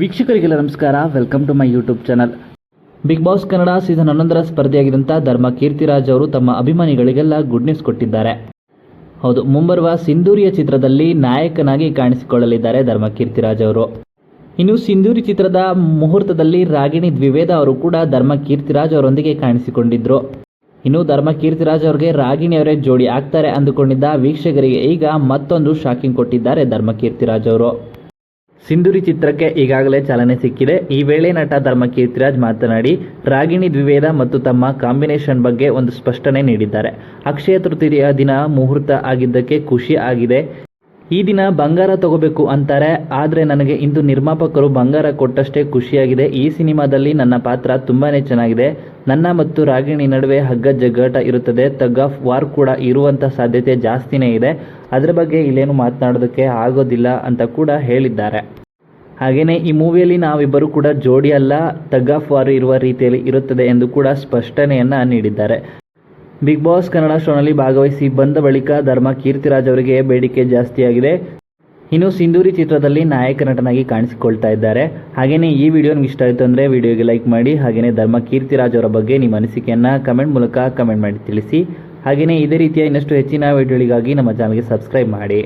ವೀಕ್ಷಕರಿಗೆಲ್ಲ ನಮಸ್ಕಾರ. Welcome to my YouTube channel Bigg Boss Kannada season ಹನ್ನೊಂದರ ಸ್ಪರ್ಧೆಯಾಗಿದ್ದಂಥ ಧರ್ಮ ಕೀರ್ತಿರಾಜ್ ಅವರು ತಮ್ಮ ಅಭಿಮಾನಿಗಳಿಗೆಲ್ಲ ಗುಡ್ ನ್ಯೂಸ್ ಕೊಟ್ಟಿದ್ದಾರೆ. ಹೌದು, ಮುಂಬರುವ ಸಿಂಧೂರಿಯ ಚಿತ್ರದಲ್ಲಿ ನಾಯಕನಾಗಿ ಕಾಣಿಸಿಕೊಳ್ಳಲಿದ್ದಾರೆ ಧರ್ಮ ಕೀರ್ತಿರಾಜ್ ಅವರು. ಇನ್ನು ಸಿಂಧೂರಿ ಚಿತ್ರದ ಮುಹೂರ್ತದಲ್ಲಿ ರಾಗಿಣಿ ದ್ವಿವೇದ ಅವರು ಕೂಡ ಧರ್ಮ ಕೀರ್ತಿರಾಜ್ ಅವರೊಂದಿಗೆ ಕಾಣಿಸಿಕೊಂಡಿದ್ರು. ಇನ್ನು ಧರ್ಮ ಕೀರ್ತಿರಾಜ್ ಅವರಿಗೆ ರಾಗಿಣಿ ಅವರೇ ಜೋಡಿ ಆಗ್ತಾರೆ ಅಂದುಕೊಂಡಿದ್ದ ವೀಕ್ಷಕರಿಗೆ ಈಗ ಮತ್ತೊಂದು ಶಾಕಿಂಗ್ ಕೊಟ್ಟಿದ್ದಾರೆ ಧರ್ಮ ಕೀರ್ತಿರಾಜ್ ಅವರು. ಸಿಂಧೂರಿ ಚಿತ್ರಕ್ಕೆ ಈಗಾಗಲೇ ಚಾಲನೆ ಸಿಕ್ಕಿದೆ. ಈ ವೇಳೆ ನಟ ಧರ್ಮಕೀರ್ತಿರಾಜ್ ಮಾತನಾಡಿ, ರಾಗಿಣಿ ದ್ವಿವೇದ ಮತ್ತು ತಮ್ಮ ಕಾಂಬಿನೇಷನ್ ಬಗ್ಗೆ ಒಂದು ಸ್ಪಷ್ಟನೆ ನೀಡಿದ್ದಾರೆ. ಅಕ್ಷಯ ತೃತೀಯ ದಿನ ಮುಹೂರ್ತ ಆಗಿದ್ದಕ್ಕೆ ಖುಷಿ ಆಗಿದೆ. ಈ ದಿನ ಬಂಗಾರ ತಗೋಬೇಕು ಅಂತಾರೆ, ಆದರೆ ನನಗೆ ಇಂದು ನಿರ್ಮಾಪಕರು ಬಂಗಾರ ಕೊಟ್ಟಷ್ಟೇ ಖುಷಿಯಾಗಿದೆ. ಈ ಸಿನಿಮಾದಲ್ಲಿ ನನ್ನ ಪಾತ್ರ ತುಂಬಾ ಚೆನ್ನಾಗಿದೆ. ನನ್ನ ಮತ್ತು ರಾಗಿಣಿ ನಡುವೆ ಹಗ್ಗ ಜಗ್ಗಾಟ ಇರುತ್ತದೆ. ತಗ್ ಆಫ್ ವಾರ್ ಕೂಡ ಇರುವಂಥ ಸಾಧ್ಯತೆ ಜಾಸ್ತಿನೇ ಇದೆ. ಅದರ ಬಗ್ಗೆ ಇಲ್ಲೇನು ಮಾತನಾಡೋದಕ್ಕೆ ಆಗೋದಿಲ್ಲ ಅಂತ ಕೂಡ ಹೇಳಿದ್ದಾರೆ. ಹಾಗೆಯೇ ಈ ಮೂವಿಯಲ್ಲಿ ನಾವಿಬ್ಬರು ಕೂಡ ಜೋಡಿ ಅಲ್ಲ ತಗ್ ಆಫ್ ವಾರ್ ಇರುವ ರೀತಿಯಲ್ಲಿ ಇರುತ್ತದೆ ಎಂದು ಕೂಡ ಸ್ಪಷ್ಟನೆಯನ್ನ ನೀಡಿದ್ದಾರೆ. ಬಿಗ್ ಬಾಸ್ ಕನ್ನಡ ಶೋನಲ್ಲಿ ಭಾಗವಹಿಸಿ ಬಂದ ಬಳಿಕ ಧರ್ಮ ಕೀರ್ತಿರಾಜ್ ಅವರಿಗೆ ಬೇಡಿಕೆ ಜಾಸ್ತಿಯಾಗಿದೆ. ಇನ್ನು ಸಿಂಧೂರಿ ಚಿತ್ರದಲ್ಲಿ ನಾಯಕ ನಟನಾಗಿ ಕಾಣಿಸಿಕೊಳ್ತಾ ಇದ್ದಾರೆ. ಹಾಗೆಯೇ ಈ ವಿಡಿಯೋ ನಿಮ್ಗೆ ಇಷ್ಟ ಆಯಿತು ಅಂದರೆ ವಿಡಿಯೋಗೆ ಲೈಕ್ ಮಾಡಿ ಹಾಗೆಯೇ ಧರ್ಮ ಕೀರ್ತಿರಾಜ್ ಅವರ ಬಗ್ಗೆ ನಿಮ್ಮ ಅನಿಸಿಕೆಯನ್ನು ಕಮೆಂಟ್ ಮೂಲಕ ಕಮೆಂಟ್ ಮಾಡಿ ತಿಳಿಸಿ. ಹಾಗೆಯೇ ಇದೇ ರೀತಿಯ ಇನ್ನಷ್ಟು ಹೆಚ್ಚಿನ ವಿಡಿಯೋಗಳಿಗಾಗಿ ನಮ್ಮ ಚಾನಲ್ಗೆ ಸಬ್ಸ್ಕ್ರೈಬ್ ಮಾಡಿ.